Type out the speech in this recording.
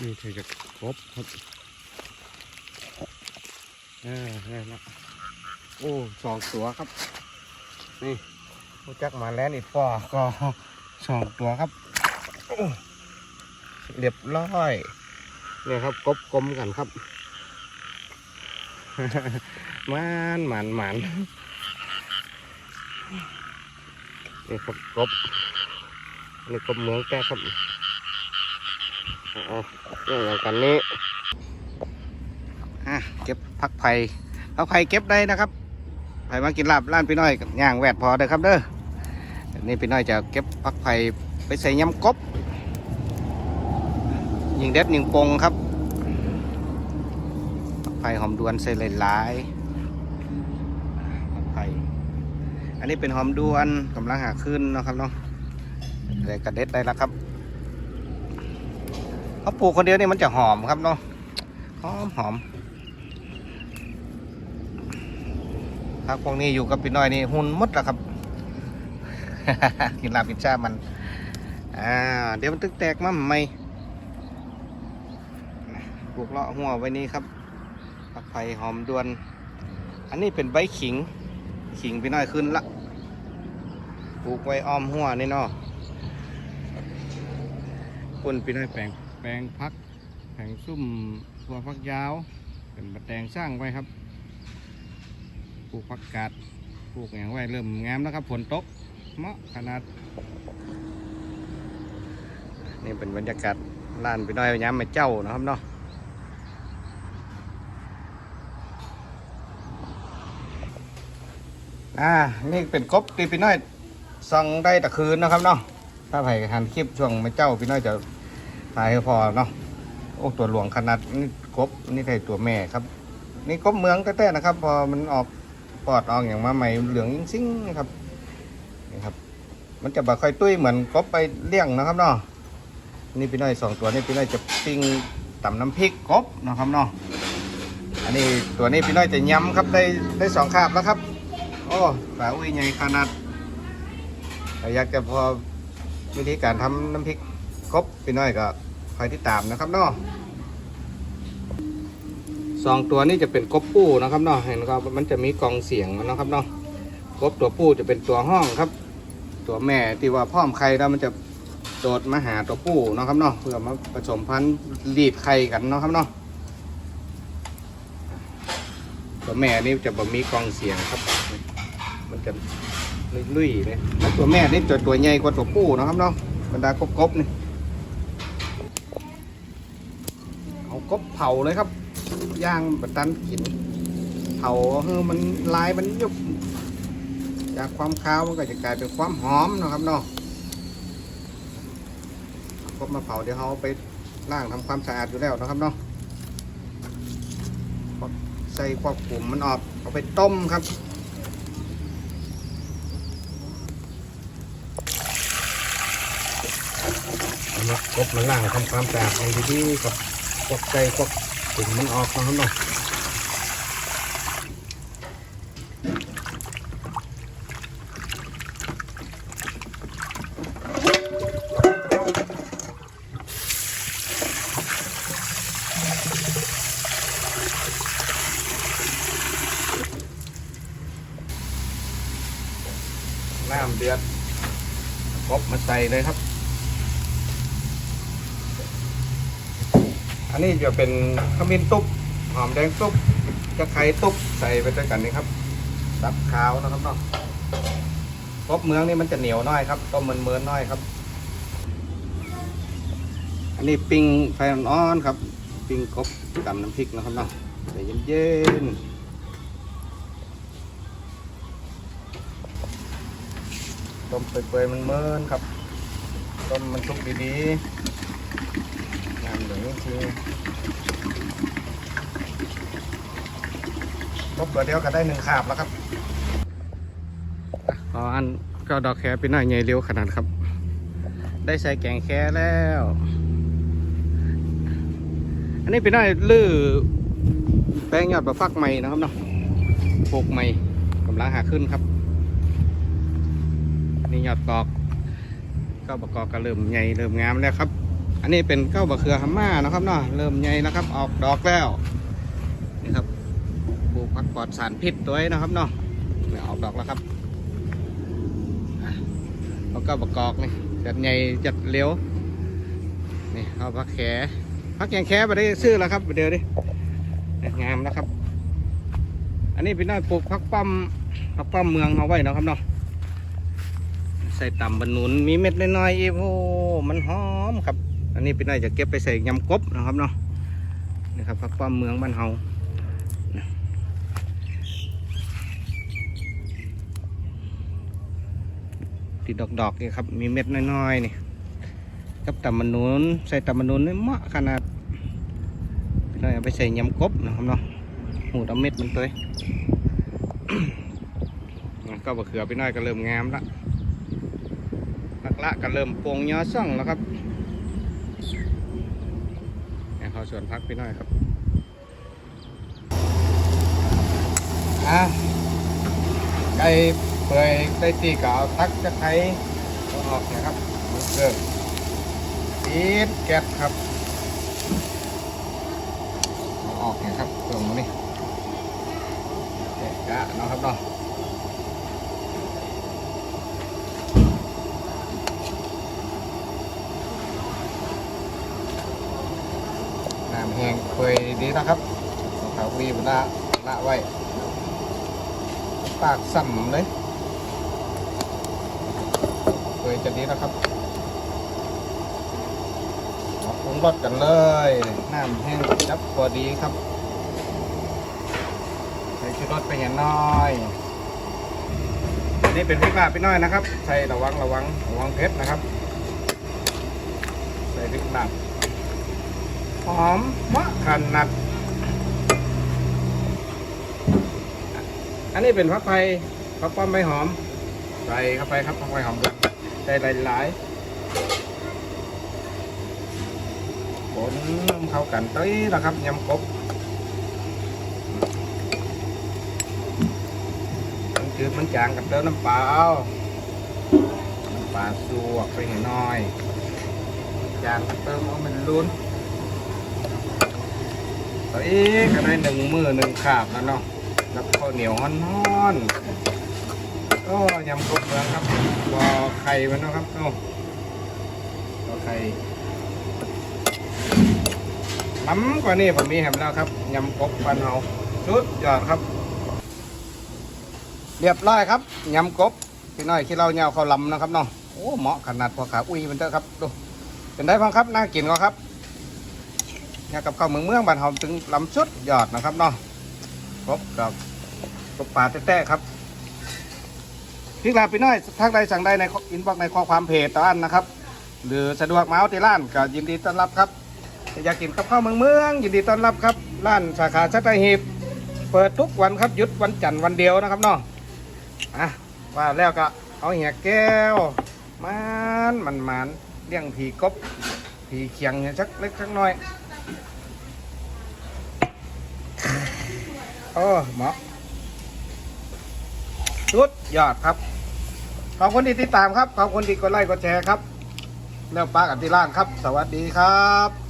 นี่เธอจะครบครับเออได้ละโอ้สองตัวครับ นี่รู้จักมาแล้วนี่ปอก็สองตัวครับโอ้เรียบร้อยเนี่ยครับกบกลมกันครับหมันหมันหมันนี่ครับกบนี่กบเมืองแก้ครับ เอาเรื่องอย่ากันนี้อะเก็บพักไผ่พักไผ่เก็บได้นะครับไผ่มากินลาบร้านพี่น้อยย่างแวดพอเด้อครับเด้อนี่พี่น้อยจะเก็บพักไผ่ไปใส่ยำกบยิงเด็ดยิงปงครับผักไผ่หอมดวนใส่หลายๆผักไผ่อันนี้เป็นหอมดวนกำลังหาขึ้นนะครับเนาะได้กระเด็ดได้แล้วครับ เขาปลูกคนเดียวนี่มันจะหอมครับเนาะหอมหอมผักพวกนี้อยู่กับพี่น้อยนี่หุ่นมดแล้วครับ กินลาบกินชามันอ่าเดี๋ยวมันตึกแตกมาใหม่ปลูกเลาะหัวไว้นี้ครับผักไผ่หอมดวน อันนี้เป็นใบขิง ขิงพี่น้อยขึ้นละปลูกไว้อ้อมหัวนี่เนาะคนพี่น้อยแปลง แปลงพักแผงซุ่มตัวพักยาว เป็นบัดแดงสร้างไว้ครับปลูกผักกาดปลูกอย่างไว้เริ่มงามแล้วครับฝนตกเหมาะขนาด นี่เป็นบรรยากาศลานพี่น้อยย้ำมาเจ้านะครับเนาะอ่า นี่เป็นกบที่พี่น้อยสั่งได้ตะคืนนะครับเนาะ ถ้าไผ่หันคลิปช่วงไม่เจ้าพี่น้อยจะ ถ่ายพอเนาะโอ้ตัวหลวงขนาดนี่กบนี่ไข่ตัวแม่ครับ นี่กบเมืองแท้ๆนะครับ พอมันออกปอดออกอย่างมาใหม่เหลืองยิ่งซิ่งๆนะครับนี่ครับ มันจะบ่ค่อยตุ้ยเหมือนกบไปเลี้ยงนะครับเนาะนี่พี่น้อยสองตัวนี่พี่น้อยจะปิ้งตำน้ำพริกกบนะครับเนาะอันนี้ตัวนี้พี่น้อยจะย้ำครับได้ได้สองคาบแล้วครับ โอ้ปลาอุ้ยใหญ่ขนาดอยากจะพอวิธีการทำน้ำพริก กบพี่น้อยก็คอยติดตามนะครับเนาะสองตัวนี้จะเป็นกบปูนะครับเนาะเห็นก็มันจะมีกองเสียงนะครับเนาะกบตัวปูจะเป็นตัวห้องครับ ตัวแม่ที่ว่าพ่อมไข่แล้วมันจะโดดมาหาตัวปูนะครับเนาะเพื่อมาผสมพันธุ์รีดไข่กันนะครับเนาะตัวแม่นี่จะบ่มีกองเสียงครับ มันจะลุยๆเลยแล้วตัวแม่นี่ตัวตัวใหญ่กว่าตัวผู้นะครับเนาะบรรดากบๆนี่เอา กบเผาเลยครับ ย่างบัตันกิน เผาเฮ้มันลายมันยุบจากความคาวมันก็จะกลายเป็นความหอมนะครับเนาะกบมาเผาเดี๋ยวเราไปล้างทำความสะอาดอยู่แล้วนะครับเนาะใส่ควบคุมมันออกเอาไปต้มครับเอามากบมาล่างทำความสะอาดให้ดีๆกับ พวกใจพวกกลุ่มมันออกนะครับเนาะน้ำเดือดกบมาใส่เลยครับ อันนี้จะเป็นขมิ้นตุ๊บหอมแดงตุ๊บกระไข่ตุ๊บใส่ไปด้วยกันนี่ครับซับขาวนะครับเนาะกบเมืองนี่มันจะเหนียวน้อยครับต้มมันเมือนน้อยครับ อันนี้ปิ้งไฟอ่อนครับ ปิ้งกบตำน้ำพริกนะครับเนาะใจเย็นๆต้มเปื่อยๆมันเมินครับ ต้มมันสุกดีๆามเลืองคือครบตัวเดียวก็ได้หนึ่งขาบแล้วครับอ๋ออันก็ดอกแคเป็นหน่อยใหญ่เร็วขนาดครับ ได้ใส่แกงแคแล้ว อันนี้เป็นหน่อยลื้อแป้งยอดบะฟักใหม่นะครับเนาะปลูกใหม่กำลังหาขึ้นครับ นี่ยอดกอก ก็ประกอบก็เริ่มใหญ่เริ่มงามแล้วครับ อันนี้เป็นเก้าบะเขือฮัมม่านะครับเนาะเริ่มใหญ่แล้วครับ ออกดอกแล้วนี่ครับปลูกผักปลอดสารพิษตัวนี้นะครับเนาะออกดอกแล้วครับแล้วก็บะกอกนี่จัดใหญ่จัดเลี้ยวนี่เอาผักแขผักแกงแขไปได้ซื้อแล้วครับเดี๋ยวดิเนี่ยงามนะครับ อันนี้เป็นน้อยปลูกผักปั้มผักปั้มเมืองเอาไว้นะครับเนาะใส่ต่ำบรรนุนมีเม็ดน้อยๆอีโอ้มันหอมครับ อันนี้พี่น้อยจะเก็บไปใส่ยำกบนะครับเนาะนี่ครับพักป้อมเมืองบ้านเฮาติดดอกๆนี่ครับ มีเม็ดน้อยๆนี่กับต่ำบรรนุนใส่ต่ำบรรนุนนี่เหมาะขนาดพี่น้อยเอาไปใส่ยำกบนะครับเนาะหูดเอาเม็ดมันตัวก็บะเขือพี่น้อยก็เริ่มงามละลักละก็เริ่มโปร่งย้อซ่องแล้วครับ เนี่ยเขาสวนพักพี่น้อยครับอะไก่เปื่อยได้ตีก็เอาทักจะไคร้เออกนะครับเริ่มอีดแก๊สครับออกนี่ยครับตรงนี้แกะกะเนาะครับเนาะ น้ำแห้ง เปื่อยดีนะครับขาวีบละละไว้ ปากสั่มเลยเปื่อยจะดีนะครับปรุงรสกันเลย น้ำแห้งจับพอดีครับใส่ชูรสไปอย่างน้อยอันนี่เป็นพริกลาบพี่น้อยนะครับ ใส่ระวังระวังระวังเผ็ดนะครับ ใส่พริกลาบ หอมมะขนาดอันนี้เป็นผักไผ่ผักป้อมใบหอม ใส่เข้าไปครับผักไผ่หอมกันใส่หลายๆผลเข้ากันต้ยแล้วครับยำกบมันจืดมันจางกับเติมน้ำเปล่าน้ำปลาสวกไปให้หน่อยจางกับเติมเอามันลุ้น ตัวเองก็ได้หนึ่งมือหนึ่งขาบแล้วเนาะแล้วข้าวเหนียวฮ้อนๆก็ยำกบเมืองครับบอไข่มันเนาะครับเนาะบอไข่ล้ำกว่านี้ผมมีแหมแล้วครับยำกบปันเฮาสุดยอดครับ เรียบร้อยครับยำกบพี่น้อยที่เราเนี่ยเขาวลำนะครับเนาะโอ้เหมาะขนาดพอขาอุ้ยมันเถอะครับดูเป็นได้พังครับน่ากินก็ครับ เนี่ยกับข้าวเมืองเมืองบ้านเฮาถึงลำชุดยอดนะครับเนาะครบกับกบป่าแต้ๆครับพี่ลาพี่น้อยทักใดสั่งใดในอินบ็อกในข้อความเพจตอนนะครับ หรือสะดวกมาเอาที่ร้านก็ยินดีต้อนรับครับอยากกินกับข้าวเมืองเมืองยินดีต้อนรับครับร้านสาขาชัตหีบเปิดทุกวันครับหยุดวันจันทร์วันเดียวนะครับเนาะอะว่าแล้วก็เอาเหี่ยแก้วมันมันมันเลี้ยงผีกบผีเคียงเนี่ยสักเล็กสักน้อย เออหมอสุดยอดครับ ขอบคุณที่ติดตามครับ ขอบคุณที่กดไลค์กดแชร์ครับ แล้วป้ากันที่ร้านครับ สวัสดีครับ